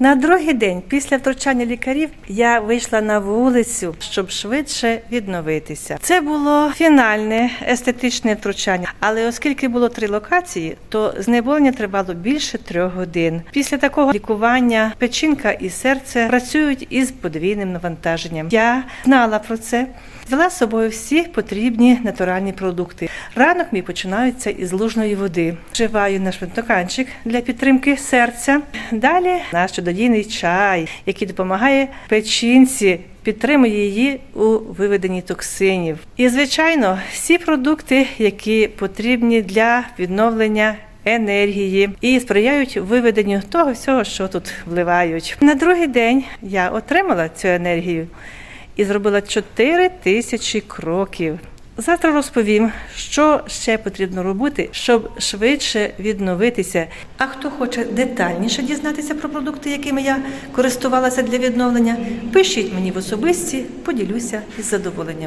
На другий день після втручання лікарів я вийшла на вулицю, щоб швидше відновитися. Це було фінальне естетичне втручання, але оскільки було три локації, то знеболення тривало більше трьох годин. Після такого лікування печінка і серце працюють із подвійним навантаженням. Я знала про це. Взяла з собою всі потрібні натуральні продукти. Ранок мій починається із лужної води. Вживаю наш стаканчик для підтримки серця. Далі наш чудодійний чай, який допомагає печінці. Підтримує її у виведенні токсинів. І, звичайно, всі продукти, які потрібні для відновлення енергії і сприяють виведенню того всього, що тут вливають. На другий день я отримала цю енергію і зробила 4 тисячі кроків. Завтра розповім, що ще потрібно робити, щоб швидше відновитися. А хто хоче детальніше дізнатися про продукти, якими я користувалася для відновлення, пишіть мені в особисті, поділюся із задоволенням.